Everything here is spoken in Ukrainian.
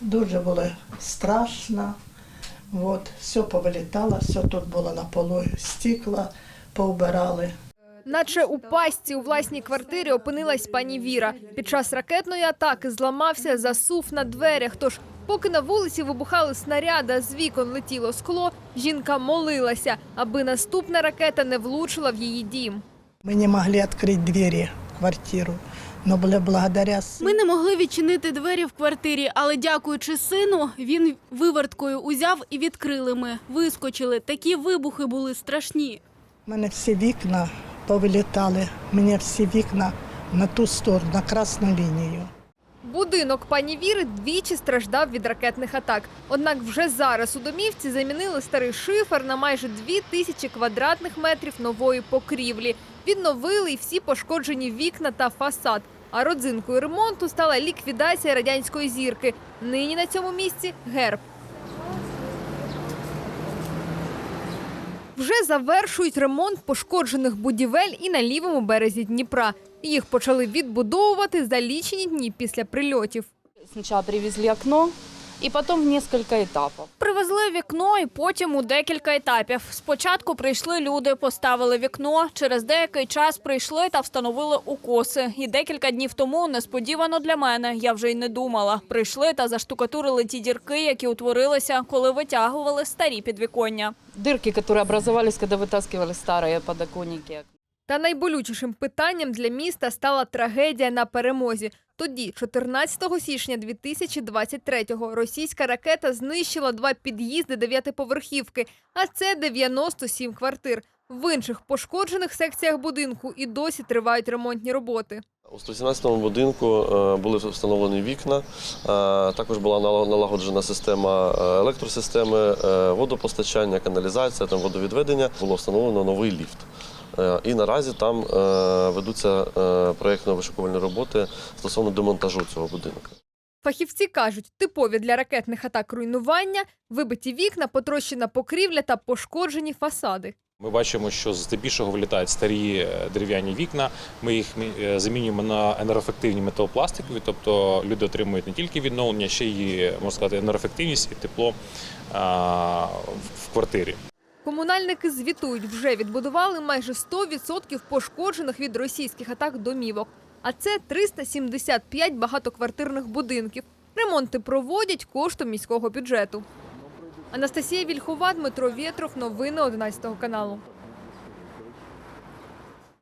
Дуже було страшно. От, все повилітало, все тут було на полу, стекла поубирали. Наче у пастці у власній квартирі опинилась пані Віра. Під час ракетної атаки зламався засув на дверях. Тож, поки на вулиці вибухали снаряди, з вікон летіло скло, жінка молилася, аби наступна ракета не влучила в її дім. Мы не могли открыть двери в квартиру, благодаря Ми не могли відчинити двері в квартирі, але дякуючи сину, він виверткою узяв і відкрили ми. Вискочили. Такі вибухи були страшні. У мене всі вікна повилітали. Мені всі вікна на ту сторону, на красну лінію. Будинок пані Віри двічі страждав від ракетних атак. Однак вже зараз у домівці замінили старий шифер на майже дві тисячі квадратних метрів нової покрівлі. Відновили й всі пошкоджені вікна та фасад. А родзинкою ремонту стала ліквідація радянської зірки. Нині на цьому місці герб. Вже завершують ремонт пошкоджених будівель і на лівому березі Дніпра. Їх почали відбудовувати за лічені дні після прильотів. Сначала привезли окно, и потом в несколько этапов. Привезли вікно і потім у декілька етапів. Спочатку прийшли люди, поставили вікно. Через деякий час прийшли та встановили укоси. І декілька днів тому, несподівано для мене, я вже й не думала. Прийшли та заштукатурили ті дірки, які утворилися, коли витягували старі підвіконня. Дырки, которые образовались, когда вытаскивали старые подоконники. Та найболючішим питанням для міста стала трагедія на перемозі. Тоді, 14 січня 2023-го, російська ракета знищила два під'їзди дев'ятиповерхівки, а це 97 квартир. В інших пошкоджених секціях будинку і досі тривають ремонтні роботи. У 117-му будинку е, були встановлені вікна, е, також була нала- налагоджена система е, електросистеми, водопостачання, каналізація, там водовідведення. Було встановлено новий ліфт. Е, І наразі там е, ведуться е, проєктно-вишукувальні роботи стосовно демонтажу цього будинку. Фахівці кажуть, типові для ракетних атак руйнування, вибиті вікна, потрощена покрівля та пошкоджені фасади. Ми бачимо, що здебільшого вилітають старі дерев'яні вікна. Ми їх замінюємо на енергоефективні металопластикові, тобто люди отримують не тільки відновлення, ще й можна сказати, енергоефективність і тепло в квартирі. Комунальники звітують, вже відбудували майже 100% пошкоджених від російських атак домівок. А це 375 багатоквартирних будинків. Ремонти проводять коштом міського бюджету. Анастасія Вільхова, Дмитро Вєтров. Новини 11 каналу.